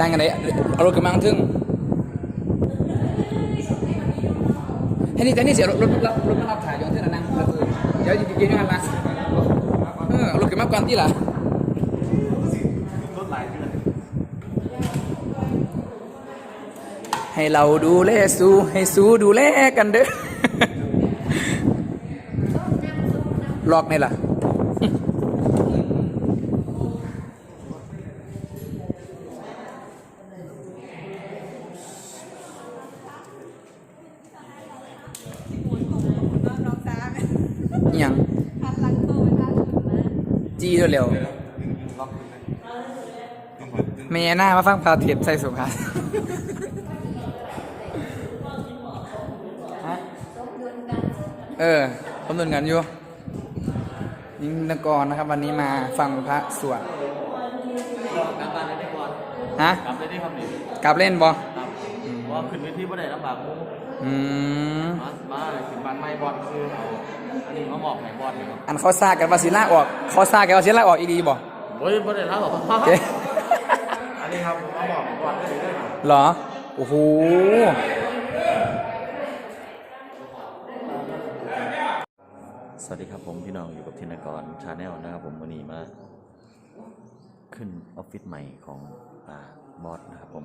นั่งกันไหนเอารถกำลังทึ่งให้นี่แต่นี่เสียรถรถรถรถมารับถ่ายย้อนเท่านั้นนั่งแล้วคือเดี๋ยวยืนอยู่กันละเออเอารถกำลังก่อนที่ล่ะให้เราดูแลสู้ให้สู้ดูแลกันเด้อลอกนี่ล่ะ น้องสาว อิหยัง พันหลังตู้ไปพันหลังมา จีเร็วล็อกเลยๆเมียหน้ามาฟังพาเทียบใส่สุภาพฮะเออผมดุนกันอยู่ยิงตะกอนนะครับ วันนี้มาฟังพระสวดกลับบ้านได้ได้ก่อนฮะกลับได้ได้ครับนี่กลับเล่นบอครับเพราะว่าขึ้นเวทีบ่ได้ลำบากหมูอืมมามาขึ้นบ้านไม่บอลคือ เอาอันนี้มาบอกไหนบอลนี่ครับอันเขาซากันว่าสิลาออกเขาซากันว่าสิลาออกอีดีบ่โอ้ยบ่ได้แล้วหรอเจ๊อันนี้ครับมาบอกบอลได้เลยครับเหรอโอ้โหสวัสดีครับผมพี่น้องอยู่กับธินกรชาแนลนะครับผมวันนี้มาขึ้นออฟฟิศใหม่ของอ่าบอสนะครับผม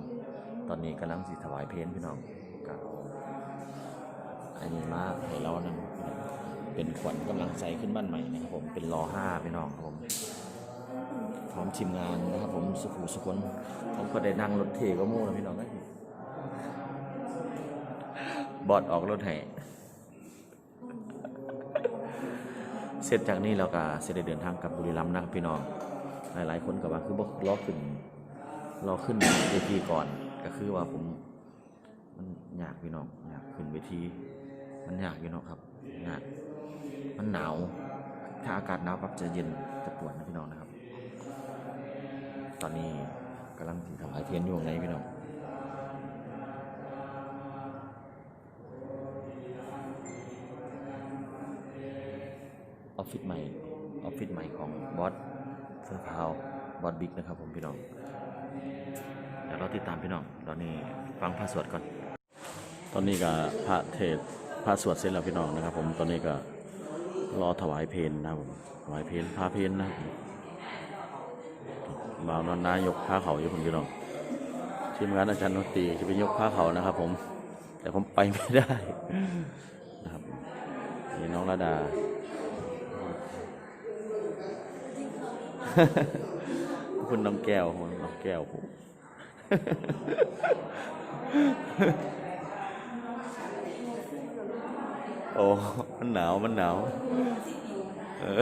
ตอนนี้กำลังสิถวายเพลงพี่น้องกับอันนี้มาให้เรานั่น เป็นขวัญกำลังใจขึ้นบ้านใหม่นะครับผมเป็นรอห้าพี่น้องครับผมพร้อมทีมงานนะครับผมสุขุสุคนผมก็ได้นั่งรถเทก็มู่นะพี่น้องนะบอสออกรถแห่เสร็จจากนี้เราก็เสด็จเดินทางกลับบุรีรัมย์นะครับพี่น้องหลายๆคนก็ว่าคือบอกรอขึ้นรอขึ้นเวทีก่อนก็คือว่าผมมันอยากพี่น้องอยากขึ้นเวทีมันอยากอยู่เนาะครับอยาก มันหนาว ถ้าอากาศหนาวปั๊บจะเย็นจะปวดนะพี่น้องนะครับ ตอนนี้กำลังถวายเทียนอยู่ในพี่น้องออฟฟิศใหม่ออฟฟิศใหม่ของบอสเฟอร์พาวบอสบิ๊กนะครับผมพี่น้องเดี๋ยวเราติดตามพี่น้องตอนนี้ฟังพระสวดก่อน ตอนนี้ก็พระเทศพระสวดเสร็จแล้วพี่น้องนะครับ ผมตอนนี้ก็ รอถวายเพลนนะครับผมถวายเพลนพระเพลนนะครับบ่าวนอนนายกผ้าเขาอยู่ผมพี่น้องทีมงานอาจารย์นตรีจะไปยกผ้าเขานะครับ ผม แต่ผมไปไม่ได้นะครับนี่น้องระดาคุณน้องแก้วคุณน้องแก้วผมโอ้มันหนาวมันหนาวเออ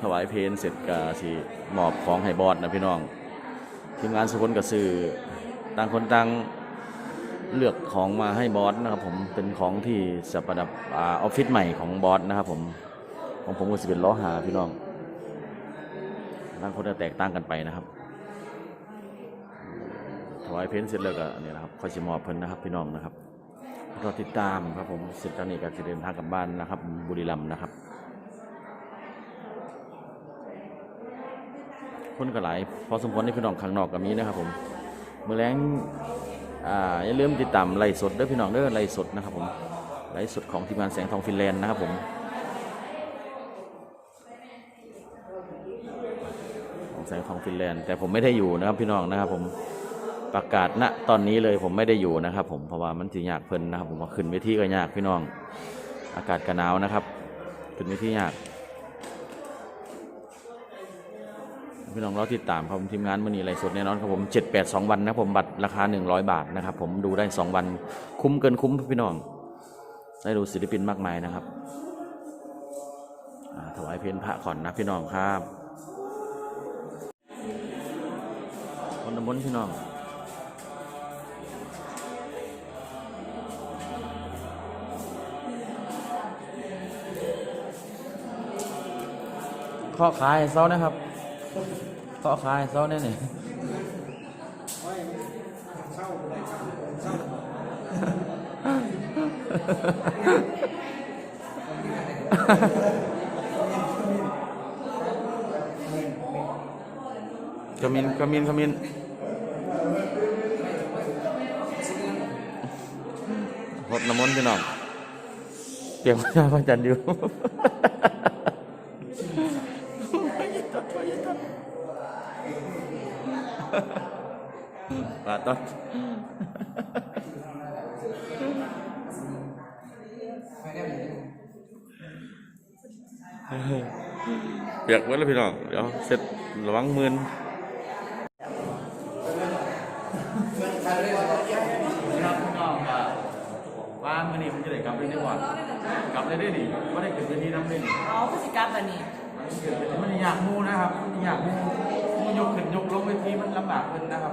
ถวายเพลนเสร็จกาสิมอบของให้บอสนะพี่น้อง ทีมงานสุคนกับสื่อต่างคนต่างเลือกของมาให้บอสนะครับผมเป็นของที่จะประดับอออฟฟิศใหม่ของบอสนะครับผมของผมก็จะเป็นล้อหาพี่น้องต่างคนจะแตกต่างกันไปนะครับ ถวายเพ้นเสร็จแล้วก็นี่นะครับคอยสิมอบเพิ่นนะครับพี่น้องนะครับรอติดตามครับผมเสร็จจากนี้ก็จะเดินทางกลับบ้านนะครับ บุรีรัมย์นะครับ คนก็หลายพอสมควรที่พี่น้องข้างนอกก็มีนะครับผมเมื่อแรงอ่าอย่าลืมติดตามไลฟ์สดเด้อพี่น้องเด้อไลฟ์สดนะครับผมไลฟ์สดของทีมงานแสงทองฟินแลนด์นะครับผมของแสงทองฟินแลนด์แต่ผมไม่ได้อยู่นะครับพี่น้องนะครับผม ประกาศณตอนนี้เลยผมไม่ได้อยู่นะครับ ผมเพราะว่ามันจะยากเพิ่นนะครับ ผมว่าขึ้นเวทีก็ยากพี่น้อง อากาศก็หนาวนะครับ ขึ้นเวทียาก พี่น้องเราติดตามครับผมทีมงานมื่อนี้ไรสดแน่นอนครับผม7 8 2 วันนะผมบัตรราคา 100 บาทนะครับ ผมดูได้ 2 วันคุ้มเกินคุ้มพี่น้อง ได้ดูศิลปินมากมายนะครับถวายเพลงพระขอนนะพี่น้องครับคนตำบลพี่น้อง ข้อขายเซานะครับข้อขายเซาแน่นี่ยขมินขมินขมินหดน้ำมนต์พี่น้องเปียกพระเจ้าพระจันทร์อยู่ ปาต้นเปียกไว้แล้วพี่น้อง เดี๋ยวเสร็จระวังมืนครับพี่น้องว่ามือนี้ผมจะได้กลับไปได้ก่อนกลับได้ได้ดิว่าได้เกิดเวทีน้ำเล่นอ๋อพฤศจิกายนวั นนี้มันอยากมูนะครับมันอยากมูมูยกขึ้นยกลงเวทีมันลำบากเพิ่นนะครับ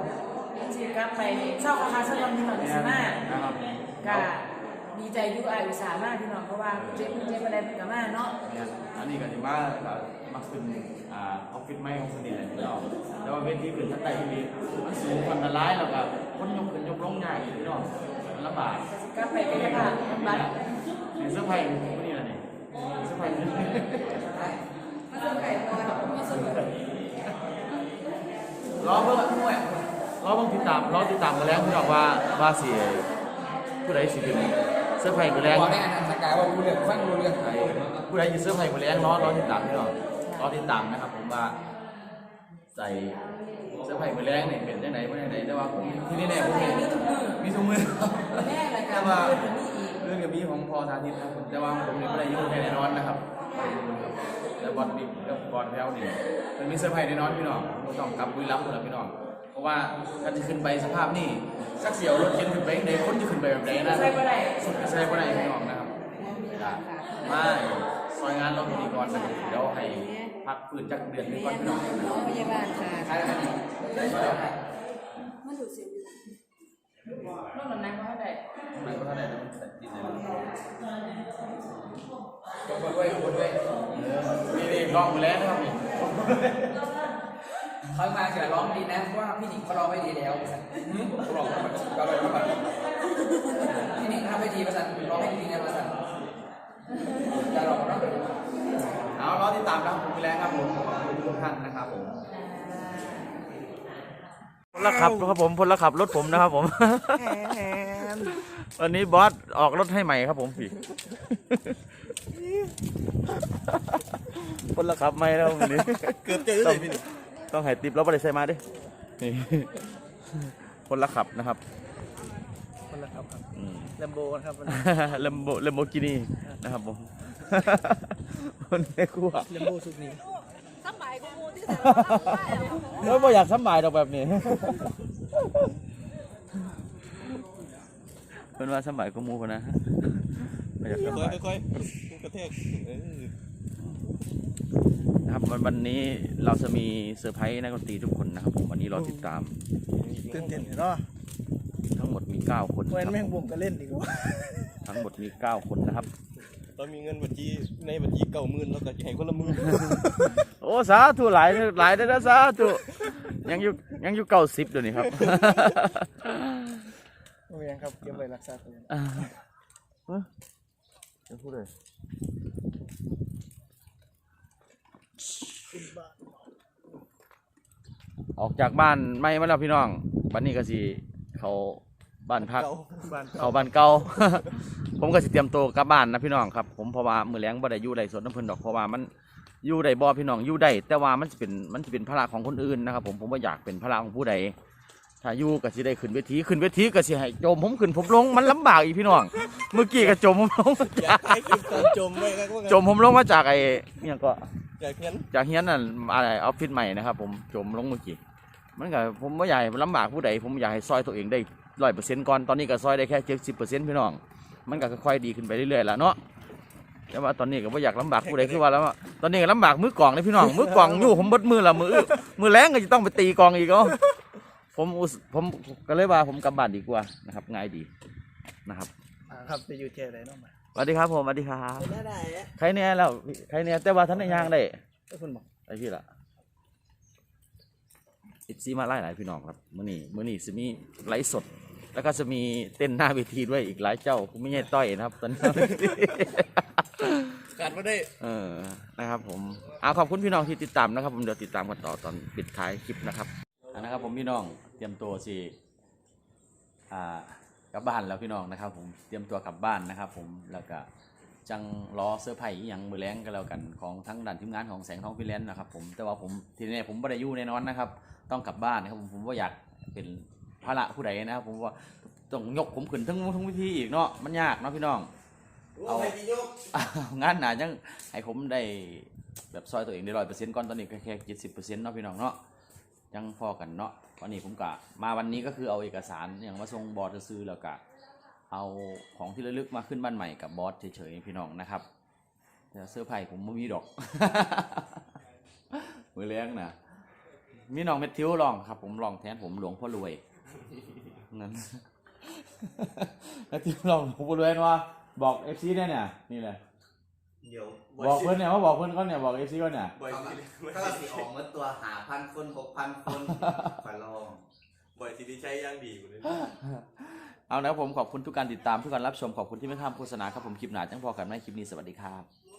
พฤศจิกายนไปเศร้าคาคาเศร้าลำที่หน่อยสิมานะครับก็ดีใจอยุอายอุตสาห์มากพี่น้องเพราะว่าเจ๊เพิ่งเจ๊มาได้เป็นกับมาเนาะเนี่ยอันนี้ก็ถือว่าก็มาขึ้นอ่าออฟฟิศไม่ของสนิทเลยพี่น้องแต่ว่าเวทีขึ้นชั้นใต้ที่นี้มันสูงมันอันตรายแล้วก็คนยกขึ้นยกลงง่ายอยู่พี่น้องมันลำบากพฤศจิกายนไปเป็นกับบัตรนี่เสื้อผ้าคนนี้แหละนี่เสื้อผ้าคนนี้ มาเจอไก่ตัวมาสนุก รอเพิ่งร อเพิ่งติดตามรอติดตามกันแล้วพี่น้องว่าว่าสิผู้ใดสิเป็นเสื้อผ้าคนแรงบอกได้อันนั้นสกายว่ารู้เรื่องฟังรู้เรื่องไอ้ผู้ใดจะเสื้อผ้าคนแรงรอรอติดตามพี่น้องรอติดตามนะครับผมว่าใส่เสื้อผ้าคนแรงเนี่ยเป็นได้ไหนไม่ได้ไหนแต่ว่าผมที่นี่แน่ผมเห็นมีถุงมือแม่รายการแต่ว่าเพื่อนคนนี้อีกเรื่องกับมีของพอสาธิตครับผมแต่ว่าผมเนี่ยไม่ได้ยุ่งแน่นอนนะครับแล้วบอลบิ๊กกับบอลแพ้วนี่มันมีเสื้อผ้าแน่นอนพี่น้องผมต้องกลับบุรีรัมย์หมดแล้วพี่น้องเพ ราะว่าถ้าจะขึ้นไปสภาพนี่สักเสียวรถเข็นขึ้นไปไหนคนจะขึ้นไปแบบไหนนะใช่ก็ได้สุดใช่ก็ได้พี่น้องนะครับมาซอยงานเราดีก่อนนะครับเดี๋ยวให้พักฟื้นจากเดือนหนึงก่อนพี่น้องโรงพยาบาลค่ะใช่แล้วนี่มันดูสินอกจากนั้นก็ได้มันก็เท่าไหร่นะมันติดเลยนะจบด้วยจบด้วยนี่นี่ลองมาแล้วนะครับนี่ เขามาเสียร้องดีนะเพราะว่าพี่หนิงเขาร้องไว้ดีแล้วเขาร้องมาเขาร้องมาพี่หนิงทำไว้ดีประสันร้องให้ดีนะประสันจะร้องร้องเอารอติดตามนะครับผมไปแล้วครับผมขอบคุณทุกท่านนะครับผมพลขับครับผมพลขับรถผมนะครับผมวันนี้บอสออกรถให้ใหม่ครับผมพี่พลขับใหม่แล้ววันนี้เกือบเจอเลยพี่หนึ่ง ต้องให้ติปเราไม่ได้ใส่มาดินี่พลขับนะครับ คนละครับครับอืม แลมโบนะครับเลมโบเลมโบกินีนะครับผมคนไม่กลัวแลมโบสุกนี้สมัยกูมูที่แต่ว่าได้แล้วแล้วไม่อยากสำบายดอกแบบนี้เป็นว่าสำบายก็มูพอนะไม่อยากสำค่บายอยๆค่อยๆกระแทกเออ นะครับวันวันนี้เราจะมีเซอร์ไพรส์นักดนตรีทุกคนนะครับผมวันนี้รอติดตามตื่นเต้นเนาะทั้งหมดมี 9 คนแวนครับแม่งบวมก็เล่นดีกว่าทั้งหมดมี 9 คนนะครับ ตอนมีเงินบัญชีในบัญชีเก่าหมื่นแล้วก็จะให้คนละหมื่นโอ้สาธุหลายหลายได้แล้วสาธุยังอยู่ยังอยู่เก้าสิบเดี๋ยวนี้ครับ โอ้ยังครับเก็บไว้รักษาตัวอ่าเฮ้ยจะพูดเลย ออกจากบ้านไม่มาแล้วพี่น้องวันนี้ก็สิเขาบ้านพักเก่าบ้านเขาบ้านเก่า ผมก็สิเตรียมตัวกลับบ้านนะพี่น้องครับ ผมเพราะว่ามือแรงบ่ได้อยู่ได้สวนน้ำเพิ่นดอกเพราะว่ามันอยู่ได้บ่พี่น้องอยู่ได้แต่ว่ามันจะเป็นมันจะเป็นภาระของคนอื่นนะครับ ผมผมว่าอยากเป็นภาระของผู้ใดถ้าอยู่ก็สิได้ขึ้นเวทีขึ้นเวทีก็สิให้โจมผมขึ้นผมลงมันลำบากอีกพี่น้อง เมื่อกี้ก็จมผมลงมาอยาจากกให้คลิปการจมไว้ครับว่าจมผมลงมาจากไอ้เนี่ยก็ อยากเห็นจากเฮียนนั่นอะไรออฟฟิศใหม่นะครับผมจมลงเมื่อกี้ มันก็ผมว่าอยากให้ลำบากผู้ใดผมอยากให้ซอยตัวเองได้ร้อยเปอร์เซ็นต์ก่อนตอนนี้ก็ซอยได้แค่เจ็ดสิบเปอร์เซ็นต์พี่น้อง มันก็ค่อยๆดีขึ้นไปเรื่อยๆแล้วเนาะแต่ว่าตอนนี้ก็ไม่อยากลำบากผู้ใดคือว่าแล้วอะตอนนี้ก็ลำบากมือกลองเลยพี่น้องมือกลองอยู่ผมเบดมือละมือมือแรงก็จะต้องไปตีกลองอีกเนาะผมอุตผมก็เลยว่าผมกลับบ้านดีกว่านะครับง่ายดีนะครับอ่าครับไปอยู่เที่ยวไหนเนาะมาสวัสดีครับผมสวัสดีครับ ได้ได้อะใครเนี่ยแล้วใครเนี่ยแต่ว่าท่านในยางได้ก็คุณบอก ไอ้พี่ละ อิซีมาไล่หลายพี่น้องครับมื้อนี้มื้อนี้สิมีไลฟ์สด แล้วก็จะมีเต้นหน้าเวทีด้วยอีกหลายเจ้าผมไม่ใช่ต้อยนะครับตอนนี้ ขาดไม่ได้ เออนะครับผมเอาขอบคุณพี่น้องที่ติดตามนะครับ ผมเดี๋ยวติดตามกันต่อตอนปิดท้ายคลิปนะครับอ่านะครับ ผมพี่น้องเตรียมตัวสิอ่ากลับบ้านแล้วพี่น้องนะครับ ผมเตรียมตัวกลับบ้านนะครับ ผมแล้วก็ จังรอเสื้อร์ไผ่อหย่างมือแรงกันแล้วกันของทั้งด่านทีมงานของแสงทองฟิแลนซ์นะครับผมแต่ว่าผมทีนี้ผมไม่ได้อยู่แน่นอนนะครับ ต้องกลับบ้านนะครับผมผมว่าอยากเป็นภาระผู้ใดนะครับ ผมว่าต้องยกผมขึ้นทั้งทั้งวิธีอีกเนาะมันยากเนาะพี่น้อง เอางานหนาจังให้ผมได้แบบซอยตัวเองได้ร้อยเปอร์เซ็นต์ก่อนตอนนี้ก็แค่เจ็ดสิบเปอร์เซ็นต์เนาะพี่น้องเนาะยังพอกันเนาะวันนี้ผมกะมาวันนี้ก็คือเอาเอกสารอย่างมาส่งบอสซื้อแล้วก็ เอาของที่ระลึกมาขึ้นบ้านใหม่กับบอสเฉยๆพี่น้องนะครับแต่เสื้อร์ไผ่ผมไม่มีดอก มือเลี้ยงนะมีน้องเม็ดทิวลองครับ ผมลองแทนผมหลวงพ่อรวยนั่นแล้วทิวลองหลวงพ่อรวยนะวะบอกเอฟซีเนี่ยเนี่ยนี่แหละเดี๋ยวบอกเพื่อนเนี่ยว่าบอกเพื่อนเขาเนี่ยบอกเอฟซีเขาเนี่ยบ่อยเขาสิก็ก็สิออกมาตัวหาพันคนหกพันคนขอลองบ่อยสิที่ใช้ย่างดีกว่าเลย เอานะครับผมขอบคุณทุกการติดตามทุกการรับชมขอบคุณที่ไม่ข้ามโฆษณาครับผมคลิปหนาจังพอกันไหมคลิปนี้สวัสดีครับ